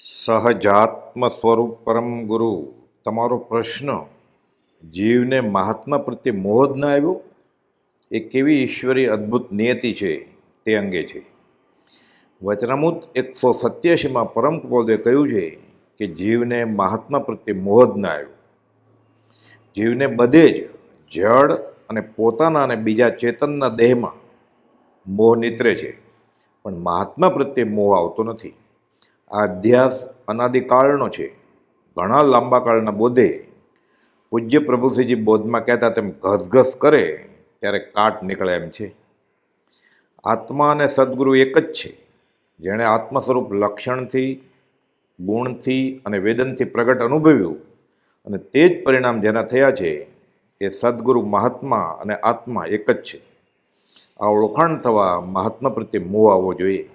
સહજાત્મ સ્વરૂપ પરમ ગુરુ, તમારો પ્રશ્ન, જીવને મહાત્મા પ્રત્યે મોહ જ ના આવ્યો? એ કેવી ઈશ્વરી અદ્ભુત નિયતિ છે તે અંગે છે. વચનામૂત એકસો સત્યાસીમાં પરમ કૃપાલદેવે કહ્યું છે કે જીવને મહાત્મા પ્રત્યે મોહ જ ના આવ્યો. જીવને બધે જ જળ અને પોતાના અને બીજા ચેતનના દેહમાં મોહ નીતરે છે, પણ મહાત્મા પ્રત્યે મોહ આવતો નથી. આ અધ્યાસ અનાદિકાળનો છે. ઘણા લાંબા કાળના બોધે પૂજ્ય પ્રભુશ્રીજી બોધમાં કહેતા તેમ ઘસઘસ કરે ત્યારે કાટ નીકળે એમ છે. આત્મા અને સદગુરુ એક જ છે. જેણે આત્મ સ્વરૂપ લક્ષણથી, ગુણથી અને વેદનથી પ્રગટ અનુભવ્યું અને તે જ પરિણામ જેના થયા છે એ સદગુરુ મહાત્મા અને આત્મા એક જ છે. આ ઓળખાણ થવા મહાત્મા પ્રત્યે મોહ આવવો જોઈએ.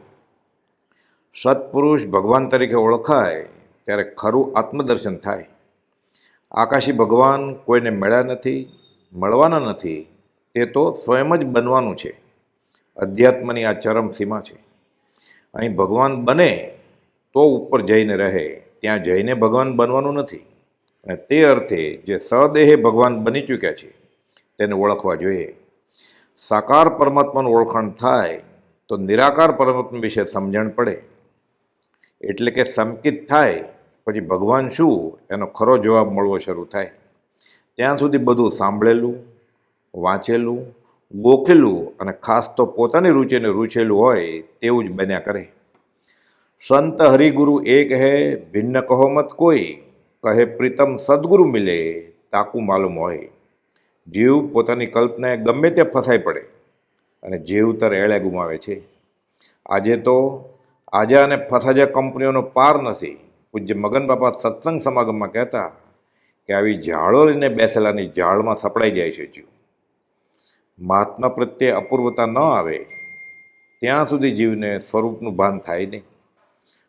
સત્પુરુષ ભગવાન તરીકે ઓળખાય ત્યારે ખરું આત્મદર્શન થાય. આકાશી ભગવાન કોઈને મળ્યા નથી, મળવાના નથી, તે તો સ્વયં જ બનવાનું છે. અધ્યાત્મની આ ચરમ સીમા છે. અહીં ભગવાન બને તો ઉપર જઈને રહે, ત્યાં જઈને ભગવાન બનવાનું નથી. અને તે અર્થે જે સદેહે ભગવાન બની ચૂક્યા છે, તેને ઓળખવા જોઈએ. સાકાર પરમાત્માનું ઓળખાણ થાય તો નિરાકાર પરમાત્મા વિશે સમજણ પડે. એટલે કે સંકિત થાય, પછી ભગવાન શું? એનો ખરો જવાબ મળવો શરૂ થાય. ત્યાં સુધી બધું સાંભળેલું, વાંચેલું, ગોખેલું અને ખાસ તો પોતાની રૂચિને રૂચેલું હોય તેવું જ બન્યા કરે. સંત હરિગુરુ એ કહે ભિન્ન કહો મત કોઈ, કહે પ્રીતમ સદગુરુ મિલે, તાકું માલુમ હોય. જીવ પોતાની કલ્પનાએ ગમે તે ફસાઈ પડે અને જીવતર એળે ગુમાવે છે. આજે તો આજે અને ફસાજા કંપનીઓનો પાર નથી. પૂજ્ય મગન બાપા સત્સંગ સમાગમમાં કહેતા કે આવી ઝાડો લઈને બેસેલાની ઝાડમાં સપડાઈ જાય છે જીવ. મહાત્મા પ્રત્યે અપૂર્વતા ન આવે. ત્યાં સુધી જીવને સ્વરૂપનું ભાન થાય નહીં.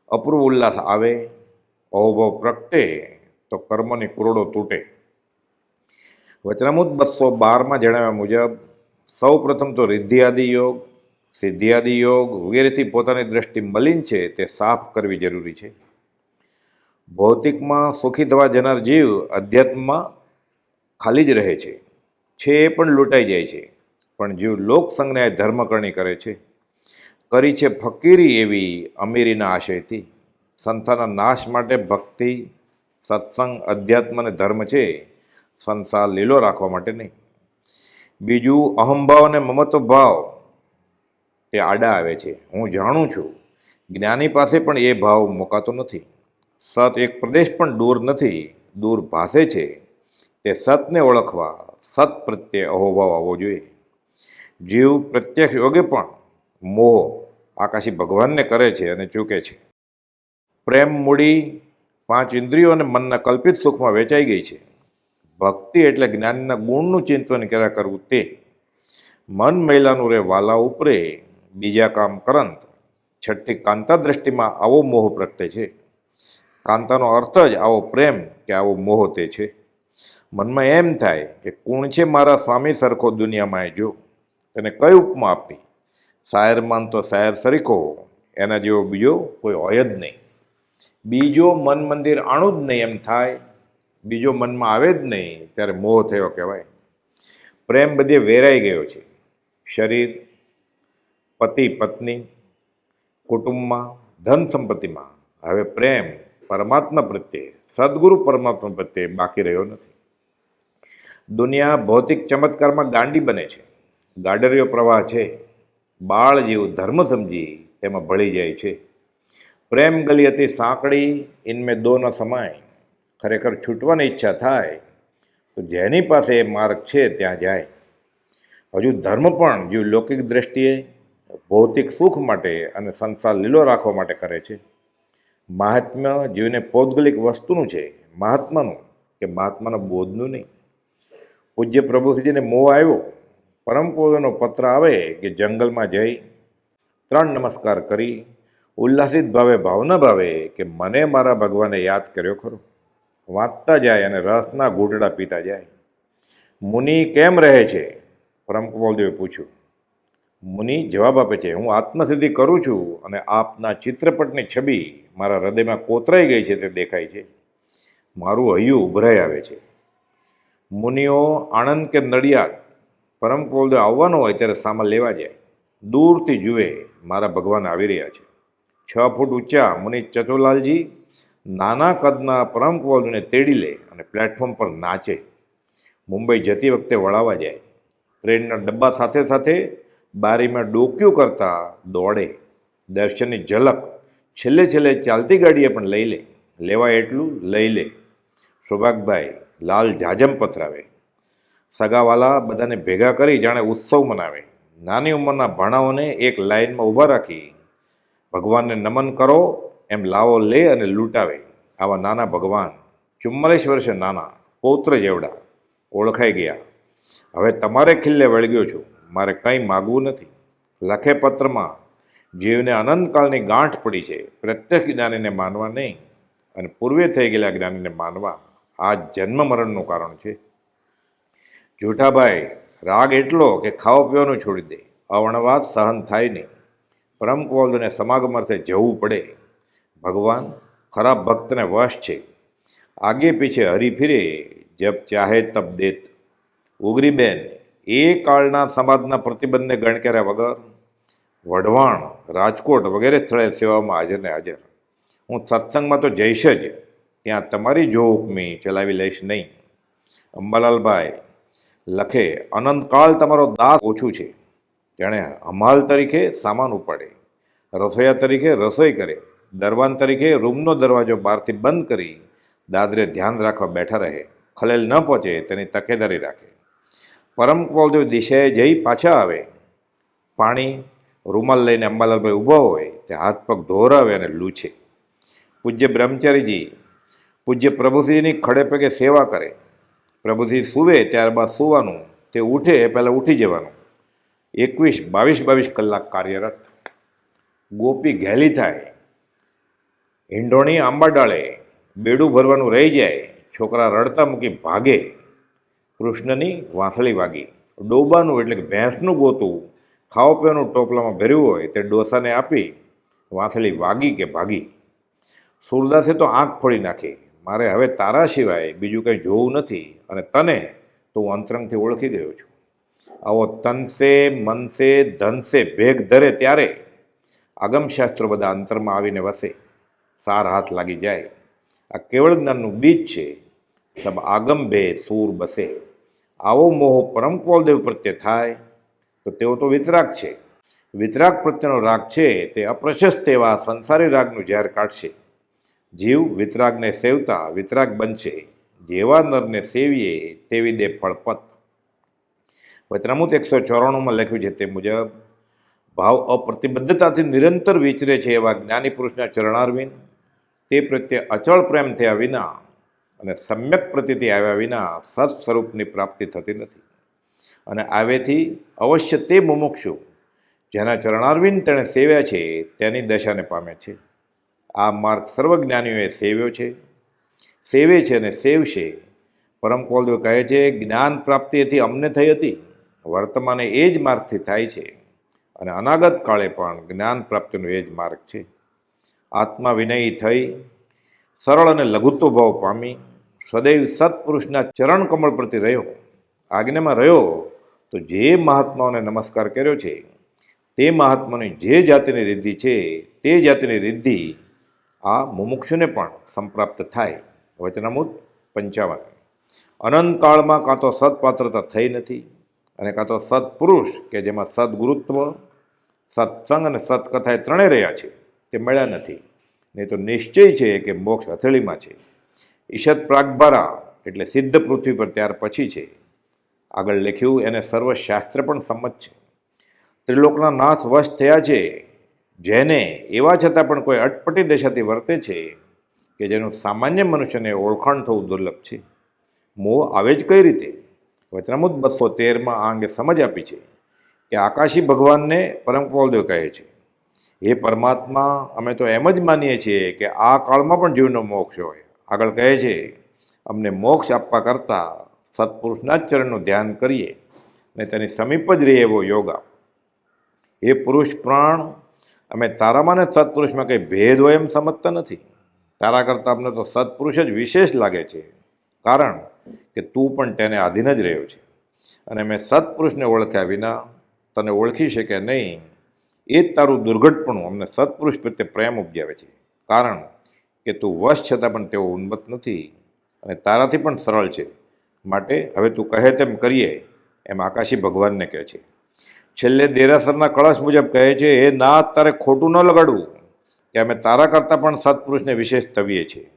અપૂર્વ ઉલ્લાસ આવે. અહોભાવ પ્રગટે તો કર્મની કુરડો તૂટે. વચનામુદ બસો બારમાં જણાવ્યા મુજબ સૌ પ્રથમ તો રિદ્ધિઆદિ યોગ સિદ્ધિઆદિ યોગ વગેરેથી પોતાની દ્રષ્ટિ મલિન છે, તે સાફ કરવી જરૂરી છે. ભૌતિકમાં સુખી થવા જનાર જીવ અધ્યાત્મમાં ખાલી જ રહે છે. છે એ પણ લૂંટાઈ જાય છે. પણ જીવ લોકસંજ્ઞાએ ધર્મકરણી કરે છે. કરી છે ફકીરી એવી અમીરીના આશયથી. સંસ્થાના નાશ માટે ભક્તિ, સત્સંગ, અધ્યાત્મ અને ધર્મ છે. સંસાર લીલો રાખવા માટે નહીં. બીજું અહંભાવ અને મમત્વ ભાવ. તે આડા આવે છે. હું જાણું છું, જ્ઞાની પાસે પણ એ ભાવ મુકાતો નથી. સત એક પ્રદેશ પણ દૂર નથી, દૂર ભાસે છે. તે સતને ઓળખવા, સત પ્રત્યે અહોભાવ આવવો જોઈએ. જીવ પ્રત્યક્ષ યોગે પણ મોહ આકાશી ભગવાનને કરે છે અને ચૂકે છે. પ્રેમ મૂડી પાંચ ઇન્દ્રિયો અને મનના કલ્પિત સુખમાં વેચાઈ ગઈ છે. ભક્તિ એટલે જ્ઞાનના ગુણનું ચિંતન કર્યા કરવું તે. મન મહિલાનું રે વાલા ઉપરે બીજા કામ કરંત, છઠ્ઠી કાંતા દ્રષ્ટિમાં આવો મોહ પ્રગટે છે. કાંતાનો અર્થ જ આવો પ્રેમ કે આવો મોહ તે છે. મનમાં એમ થાય કે કોણ છે મારા સ્વામી સરખો દુનિયામાં જો? તેને કઈ ઉપમા આપી? શાયરમાન તો શાયર સરીખો, એના જેવો બીજો કોઈ હોય જ નહીં. બીજો મન મંદિર આણું જ નહીં એમ થાય. બીજો મનમાં આવે જ નહીં, ત્યારે મોહ થયો કહેવાય. પ્રેમ બધે વેરાઈ ગયો છે. શરીર પતિ, પત્ની, કુટુંબમાં, ધન સંપત્તિમાં. હવે પ્રેમ પરમાત્મા પ્રત્યે, સદગુરુ પરમાત્મા પ્રત્યે બાકી રહ્યો નથી. દુનિયા ભૌતિક ચમત્કારમાં ગાંડી બને છે. ગાડરિયો પ્રવાહ છે. બાળ જેવું ધર્મ સમજી તેમાં ભળી જાય છે. પ્રેમ ગલી હતી સાંકડી, ઇનમે દો ન સમાય. ખરેખર છૂટવાની ઈચ્છા થાય, તો જેની પાસે એ માર્ગ છે, ત્યાં જાય. હજુ ધર્મ પણ જો લૌકિક દ્રષ્ટિએ ભૌતિક સુખ માટે અને સંસાર લીલો રાખવા માટે કરે છે. મહાત્મ્ય જીવને પૌદ્ગલિક વસ્તુનું છે, મહાત્માનું કે મહાત્માના બોધનું નહીં. પૂજ્ય પ્રભુશ્રીજીને મોહ આવ્યો, પરમ પૂજ્યનો પત્ર આવે કે જંગલમાં જઈ, ત્રણ નમસ્કાર કરી, ઉલ્લાસિત ભાવે ભાવના ભાવે કે મને મારા ભગવાને યાદ કર્યો ખરો. વાંચતા જાય અને રસના ઘૂંટડા પીતા જાય. મુનિ કેમ રહે છે? પરમ કૃપાલદેવે પૂછ્યું. મુનિ જવાબ આપે છે, હું આત્મસિદ્ધિ કરું છું અને આપના ચિત્રપટની છબી મારા હૃદયમાં કોતરાઈ ગઈ છે તે દેખાય છે. મારું હૈયું ઉભરાઈ આવે છે. મુનિઓ આણંદ કે નડિયાદ પરમ કુલદેવ આવવાનો હોય ત્યારે સામાન લેવા જાય. દૂરથી જુએ મારા ભગવાન આવી રહ્યા છે. છ ફૂટ ઊંચા મુનિ ચતુલાલજી નાના કદના પરમ કુલદેવને તેડી લે અને પ્લેટફોર્મ પર નાચે. મુંબઈ જતી વખતે વળાવવા જાય. ટ્રેનના ડબ્બા સાથે સાથે બારીમાં ડોક્યું કરતાં દોડે. દર્શનની ઝલક છેલ્લે છેલ્લે ચાલતી ગાડીએ પણ લઈ લે. લેવાય એટલું લઈ લે. સૌભાગભાઈ લાલ જાજમ પથરાવે. સગાવાલા બધાને ભેગા કરી જાણે ઉત્સવ મનાવે. નાની ઉંમરના ભાણાઓને એક લાઇનમાં ઊભા રાખી ભગવાનને નમન કરો, એમ લાવો લે અને લૂંટાવે. આવા નાના ભગવાન ચુમ્માલીસ વર્ષે નાના, પૌત્ર જેવડા ઓળખાઈ ગયા. હવે તમારે ખિલ્લે વળગ્યો છું. મારે કંઈ માગવું નથી. લખે પત્રમાં જીવને અનંતકાળની ગાંઠ પડી છે. પ્રત્યેક જ્ઞાનીને માનવા નહીં અને પૂર્વે થઈ ગયેલા જ્ઞાનીને માનવા આ જન્મ મરણનું કારણ છે. જૂઠાભાઈ રાગ એટલો કે ખાવા પીવાનું છોડી દે. અવણવાદ સહન થાય નહીં. પરમ કોલદને સમાગમ અર્થે જવું પડે. ભગવાન ખરાબ ભક્તને વશ છે. આગે પીછે હરી ફિરે જબ ચાહે તબ દેત. ઉગરીબેન એ કાળના સમાજના પ્રતિબંધને ગણકાર્યા વગર વઢવાણ, રાજકોટ વગેરે સ્થળે સેવામાં હાજર ને હાજર. હું સત્સંગમાં તો જઈશ જ. ત્યાં તમારી જો હુકમી ચલાવી લઈશ નહીં. અંબાલાલભાઈ લખે અનંતકાળ તમારો દાસ ઓછું છે. તેણે હમાલ તરીકે સામાન ઉપાડે રસોઈયા તરીકે રસોઈ કરે, દરવાન તરીકે રૂમનો દરવાજો બહારથી બંધ કરી દાદરે ધ્યાન રાખવા બેઠા રહે. ખલેલ ન પહોંચે, તેની તકેદારી રાખે. પરમ કૌલદેવ દિશાએ જઈ પાછા આવે. પાણી રૂમાલ લઈને અંબાલાલભાઈ ઊભો હોય, તે હાથ પગ ધોરાવે અને લૂછે. પૂજ્ય બ્રહ્મચારીજી, પૂજ્ય પ્રભુશ્રીની ખડે પગે સેવા કરે. પ્રભુશ્રી સૂવે, ત્યારબાદ સૂવાનું, તે ઉઠે, પહેલાં ઉઠી જવાનું. એકવીસ, બાવીસ બાવીસ કલાક કાર્યરત. ગોપી ઘેલી થાય. હિંડોણી આંબા ડાળે. બેડું ભરવાનું રહી જાય. છોકરા રડતા મૂકી ભાગે. કૃષ્ણની વાંસળી વાગી. ડોબાનું એટલે કે ભેંસનું ગોતું ખાવા પીવાનું ટોપલામાં ભર્યું હોય તે ડોસાને આપી વાંસળી વાગી કે ભાગી. સુરદાસે તો આંખ ફોડી નાખી. મારે હવે તારા સિવાય બીજું કંઈ જોવું નથી અને તને તો હું અંતરંગથી ઓળખી ગયો છું. આવો તનસે, મનસે, ધનસે ભેગ ધરે ત્યારે આગમશાસ્ત્રો બધા અંતરમાં આવીને વસે. સાર હાથ લાગી જાય. આ કેવળ જ્ઞાનનું બીજ છે. સબ આગમ ભે સૂર બસે. આવો મોહ પરમ કોલદેવ પ્રત્યે થાય. તો તેઓ તો વિતરાગ છે. વિતરાગ પ્રત્યેનો રાગ છે, તે અપ્રશસ્ત એવા સંસારી રાગનું ઝેર કાઢશે. જીવ વિતરાગને સેવતા વિતરાગ બનશે. જેવા નરને સેવીએ તેવી દે ફળપત. વચનામૂત એકસો ચોરાણુંમાં લખ્યું છે તે મુજબ, ભાવ અપ્રતિબદ્ધતાથી નિરંતર વિચરે છે એવા જ્ઞાની પુરુષના ચરણારવિંદ. તે પ્રત્યે અચળ પ્રેમ થયા વિના અને સમ્યક પ્રતિથી આવ્યા વિના સત સ્વરૂપની પ્રાપ્તિ થતી નથી. અને આવેથી અવશ્ય તે મુમુક્ષુ, જેના ચરણારવિંદ તેણે સેવ્યા છે, તેની દશાને પામે છે. આ માર્ગ સર્વજ્ઞાનીઓએ સેવ્યો છે. સેવે છે અને સેવશે. પરમ કોલદેવ કહે છે, જ્ઞાન પ્રાપ્તિથી અમને થઈ હતી. વર્તમાને એ જ માર્ગથી થાય છે. અને અનાગત કાળે પણ જ્ઞાન પ્રાપ્તિનો એ જ માર્ગ છે. આત્મા વિનયી થઈ, સરળ અને લઘુત્વ ભાવ પામી સદૈવ સત્પુરુષના ચરણ કમળ પ્રતિ રહ્યો, આજ્ઞામાં રહ્યો, તો જે મહાત્માઓને નમસ્કાર કર્યો છે, તે મહાત્માની જે જાતિની રિદ્ધિ છે, તે જાતિની રિદ્ધિ આ મુમુક્ષુને પણ સંપ્રાપ્ત થાય. વચનામૃત પંચાવન. અનંતકાળમાં કાં તો સત્પાત્રતા થઈ નથી અને કાં તો સત્પુરુષ કે જેમાં સદગુરુત્વ, સત્સંગ અને સત્કથા એ ત્રણેય રહ્યા છે, તે મળ્યા નથી. નહીં તો નિશ્ચય છે કે મોક્ષ હથેળીમાં છે. ઈશત પ્રાગભારા એટલે સિદ્ધ પૃથ્વી પર ત્યાર પછી છે. આગળ લખ્યું, એને સર્વશાસ્ત્ર પણ સંમત છે. ત્રિલોકના નાથ વશ થયા છે. જેને એવા છતાં પણ કોઈ અટપટી દશાથી વર્તે છે કે જેનું સામાન્ય મનુષ્યને ઓળખાણ થવું દુર્લભ છે. મોહ આવે જ કઈ રીતે? વચનામુદ બસો તેરમાં આ અંગે સમજ આપી છે કે આકાશી ભગવાનને પરમ કહે છે. હે પરમાત્મા, અમે તો એમ જ માનીએ છીએ કે આ કાળમાં પણ જીવનો મોક્ષ હોય. આગળ કહે છે, અમને મોક્ષ આપવા કરતાં સત્પુરુષના જ ચરણનું ધ્યાન કરીએ અને તેની સમીપ જ રહીએ એવો યોગ એ પુરુષ પ્રાણ, અમે તારામાં ને સત્પુરુષમાં કંઈ ભેદ હોય એમ સમજતા નથી. તારા કરતાં અમને તો સત્પુરુષ જ વિશેષ લાગે છે, કારણ કે તું પણ તેને આધીન જ રહ્યો છે. અને મેં સત્પુરુષને ઓળખ્યા વિના તને ઓળખી શકે નહીં. એ જ તારું દુર્ઘટપણું અમને સત્પુરુષ પ્રત્યે પ્રેમ ઉપજાવે છે. કારણ કે તું વશ છતાં પણ તેઓ ઉન્મત નથી. અને તારાથી પણ સરળ છે. માટે હવે તું કહે તેમ કરીએ, એમ આકાશી ભગવાનને કહે છે. છેલ્લે દેરાસરના કળશ મુજબ કહે છે એ ના તારે ખોટું ન લગાડવું. કે અમે તારા કરતાં પણ સત્પુરુષને વિશેષ તવીએ છીએ.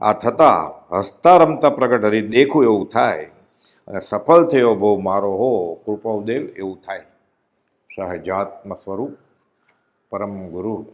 આ થતાં હસતા રમતા પ્રગટ હરી, દેખું એવું થાય. અને સફળ થયો બહુ મારો હો કૃપાદેવ એવું થાય. સહજાત્મ સ્વરૂપ પરમ ગુરુ.